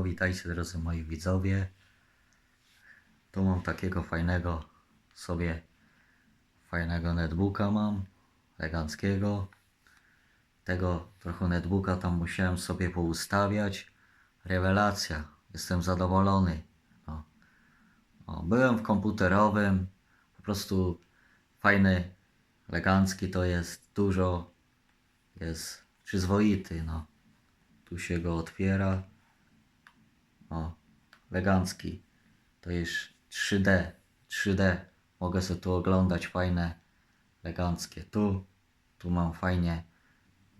Witajcie drodzy moi widzowie. Tu mam takiego fajnego sobie fajnego netbooka mam, eleganckiego. Tego trochę netbooka tam musiałem sobie poustawiać. Rewelacja, jestem zadowolony. No. Byłem w komputerowym, po prostu fajny, elegancki to jest, dużo jest przyzwoity, no. Tu się go otwiera. Elegancki. To jest 3D. 3D. Mogę sobie tu oglądać fajne, eleganckie. Tu, tu mam fajnie,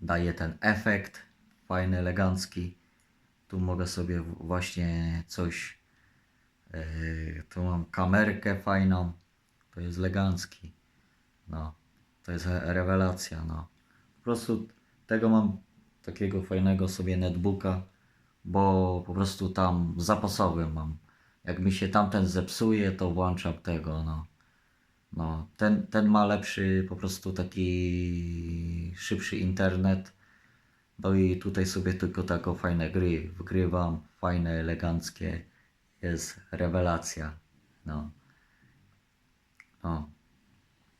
daje ten efekt, fajny, elegancki. Tu mogę sobie właśnie coś, yy, tu mam kamerkę fajną. To jest elegancki. No, to jest re- rewelacja, no. Po prostu tego mam takiego fajnego sobie netbooka, bo po prostu tam zapasowy mam. Jak mi się tamten zepsuje, to włączam tego, no. No, ten, ten ma lepszy, po prostu taki szybszy internet. No i tutaj sobie tylko taką fajne gry wgrywam, fajne, eleganckie. Jest rewelacja, no. No.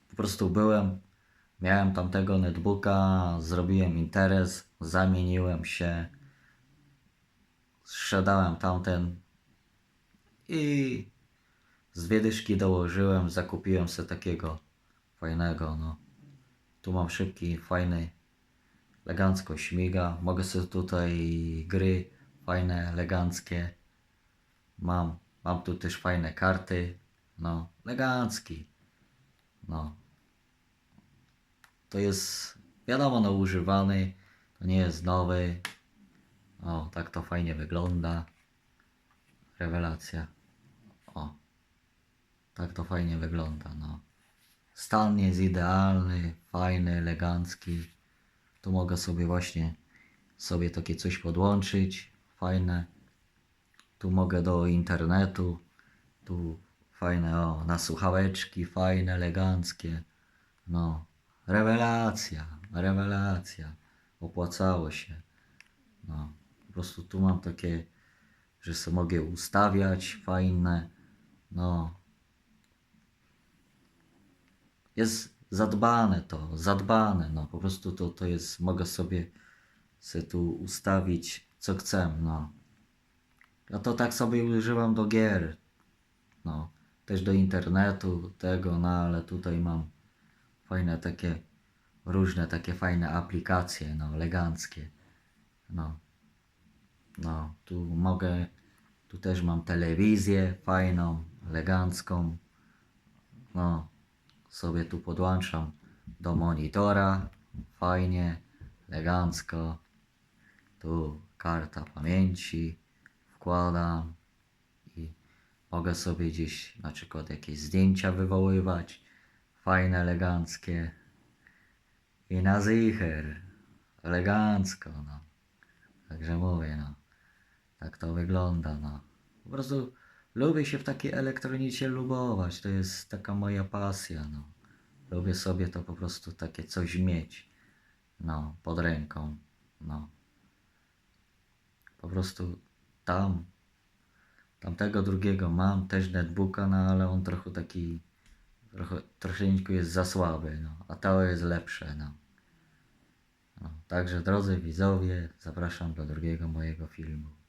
Po prostu byłem, miałem tamtego netbooka, zrobiłem interes, zamieniłem się, sprzedałem tamten i z dwie dyszki dołożyłem, zakupiłem sobie takiego fajnego, no. Tu mam szybki, fajny, elegancko śmiga, mogę sobie tutaj gry fajne, eleganckie, mam, mam tu też fajne karty, no, elegancki, no. To jest, wiadomo, no używany, to nie jest nowy. O, tak to fajnie wygląda. Rewelacja. O, tak to fajnie wygląda, no. Stan jest idealny, fajny, elegancki. Tu mogę sobie właśnie sobie takie coś podłączyć, fajne. Tu mogę do internetu, tu fajne, o, na słuchaweczki, fajne, eleganckie. No, rewelacja, rewelacja. Opłacało się. No, po prostu tu mam takie, że sobie mogę ustawiać, fajne. No, jest zadbane to, zadbane. No, po prostu to, to jest, mogę sobie, sobie tu ustawić, co chcę. No, ja to tak sobie używam do gier. No, też do internetu, tego, no ale tutaj mam fajne takie, różne takie fajne aplikacje, no, eleganckie. No, no, tu mogę, tu też mam telewizję fajną, elegancką. No, sobie tu podłączam do monitora, fajnie, elegancko. Tu karta pamięci wkładam i mogę sobie gdzieś na przykład jakieś zdjęcia wywoływać, fajne, eleganckie. I na zicher, elegancko, no. Także mówię, no. Tak to wygląda, no. Po prostu lubię się w takiej elektronice lubować. To jest taka moja pasja, no. Lubię sobie to po prostu takie coś mieć, no, pod ręką, no. Po prostu tam, tamtego drugiego mam też netbooka, no ale on trochę taki, trochę, troszeczkę jest za słaby, no. A to jest lepsze, no. no. Także drodzy widzowie, zapraszam do drugiego mojego filmu.